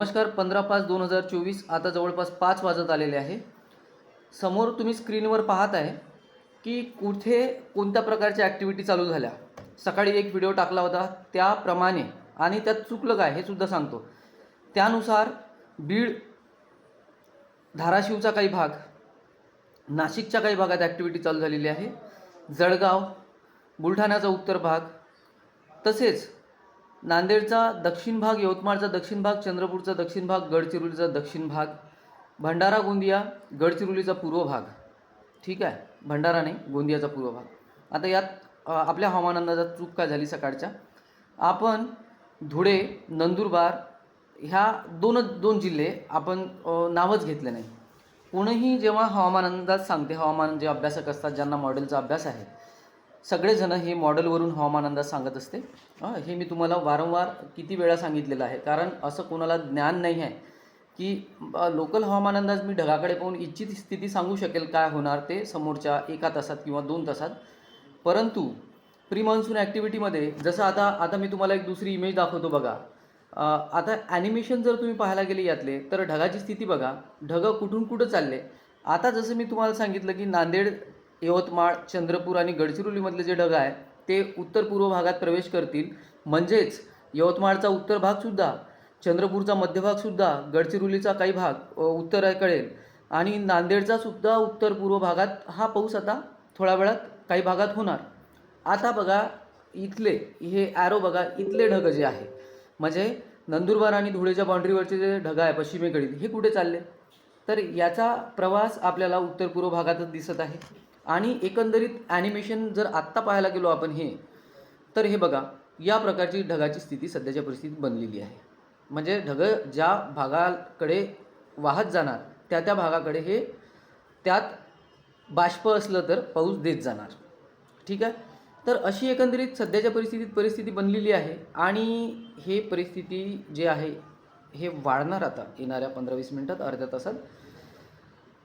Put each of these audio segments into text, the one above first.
नमस्कार पंधरा पाच दोन हजार चोवीस आता जवळपास पाच वाजत आलेले आहे. समोर तुम्ही स्क्रीनवर पाहत आहे की कुठे कोणत्या प्रकारच्या ॲक्टिव्हिटी चालू झाल्या. सकाळी एक व्हिडिओ टाकला होता त्याप्रमाणे आणि त्यात चुकलं काय हे सुद्धा सांगतो. त्यानुसार बीड धाराशिवचा काही भाग नाशिकच्या काही भागात ॲक्टिव्हिटी चालू झालेली आहे. जळगाव बुलढाण्याचा उत्तर भाग तसेच नांदेडचा दक्षिण भाग यवतमाळचा दक्षिण भाग चंद्रपूरचा दक्षिण भाग गडचिरोलीचा दक्षिण भाग भंडारा गोंदिया गडचिरोलीचा पूर्व भाग. ठीक आहे? भंडारा नाही गोंदियाचा पूर्व भाग. आता यात आपल्या हवामान अंदाजात चूक काय झाली सकाळच्या? आपण धुळे नंदुरबार ह्या दोनच दोन जिल्हे आपण नावच घेतले नाही. कोणीही जेव्हा हवामान अंदाज सांगते हवामान जे अभ्यासक असतात ज्यांना मॉडेलचा अभ्यास आहे सगळेजण हे मॉडेलवरून हवामान अंदाज सांगत असते. हे मी तुम्हाला वारंवार किती वेळा सांगितलेलं आहे. कारण असं कोणाला ज्ञान नाही आहे की लोकल हवामान अंदाज मी ढगाकडे पाहून इच्छित स्थिती सांगू शकेल काय होणार ते समोरच्या एका तासात किंवा दोन तासात. परंतु प्री मान्सून ॲक्टिव्हिटीमध्ये जसं आता आता मी तुम्हाला एक दुसरी इमेज दाखवतो बघा. आता ॲनिमेशन जर तुम्ही पाहायला गेले यातले तर ढगाची स्थिती बघा. ढगं कुठून कुठं चालले? आता जसं मी तुम्हाला सांगितलं की नांदेड यवतमाळ चंद्रपूर आणि गडचिरोलीमधले जे ढग आहे ते उत्तर पूर्व भागात प्रवेश करतील. म्हणजेच यवतमाळचा उत्तर भागसुद्धा चंद्रपूरचा मध्यभागसुद्धा गडचिरोलीचा काही भाग अ, उत्तरेकडे आणि नांदेडचा सुद्धा उत्तर पूर्व भागात हा पाऊस आता थोड्या वेळात काही भागात होणार. आता बघा इथले हे ॲरो बघा इथले ढग जे आहे म्हणजे नंदुरबार आणि धुळेच्या बाउंड्रीवरचे जे ढग आहे पश्चिमेकडील हे कुठे चालले? तर याचा प्रवास आपल्याला उत्तर पूर्व भागातच दिसत आहे. आणि एकंदरीत ॲनिमेशन जर आत्ता पाहायला गेलो आपण हे तर हे बघा या प्रकारची ढगाची स्थिती सध्याच्या परिस्थितीत बनलेली आहे. म्हणजे ढग ज्या भागाकडे वाहत जाणार त्या त्या भागाकडे हे त्यात बाष्प असलं तर पाऊस देत जाणार. ठीक आहे? तर अशी एकंदरीत सध्याच्या परिस्थितीत परिस्थिती बनलेली आहे आणि हे परिस्थिती जे आहे हे वाढणार आता येणाऱ्या पंधरा वीस मिनटात अर्ध्या तासात.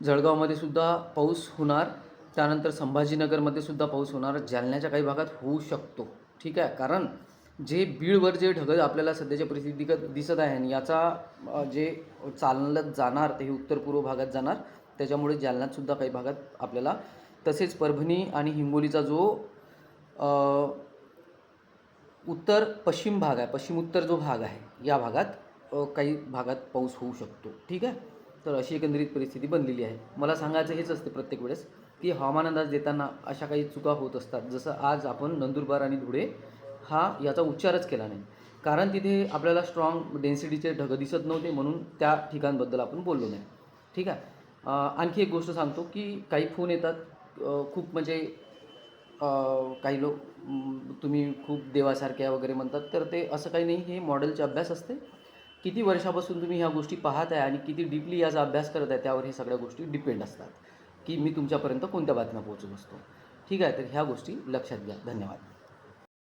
जळगावमध्ये सुद्धा पाऊस होणार. त्यानंतर संभाजीनगरमध्ये सुद्धा पाऊस होणार. जालन्याच्या काही भागात होऊ शकतो. ठीक आहे? कारण जे बीडवर जे ढग आपल्याला सध्याच्या परिस्थितीत दिसत आहे आणि याचा जे चालत जाणार ते उत्तर पूर्व भागात जाणार त्याच्यामुळे जालन्यातसुद्धा काही भागात आपल्याला तसेच परभणी आणि हिंगोलीचा जो उत्तर पश्चिम भाग आहे पश्चिम उत्तर जो भाग आहे या भागात काही भागात पाऊस होऊ शकतो. ठीक आहे? तर अशी एकंदरीत परिस्थिती बनलेली आहे. मला सांगायचं हेच असते प्रत्येक वेळेस की हवामान अंदाज देताना अशा काही चुका होत असतात. जसं आज आपण नंदुरबार आणि धुळे हा याचा उच्चारच केला नाही. कारण तिथे आपल्याला स्ट्रॉंग डेन्सिटीचे ढग दिसत नव्हते म्हणून त्या ठिकाणबद्दल आपण बोललो नाही. ठीक आहे? आणखी एक गोष्ट सांगतो की काही फोन येतात. खूप म्हणजे काही लोक तुम्ही खूप देवासारख्या वगैरे म्हणतात तर ते असं काही नाही हे मॉडेलचे अभ्यास असते. किती वर्षापासून तुम्ही ह्या गोष्टी पाहत आहे आणि किती डीपली याचा अभ्यास करत आहे त्यावर हे सगळ्या गोष्टी डिपेंड असतात? की मी तुमच्यापर्यंत कोणत्या बातम्या पोहोचू असतो ठीक आहे तर ह्या गोष्टी लक्षात घ्या. धन्यवाद.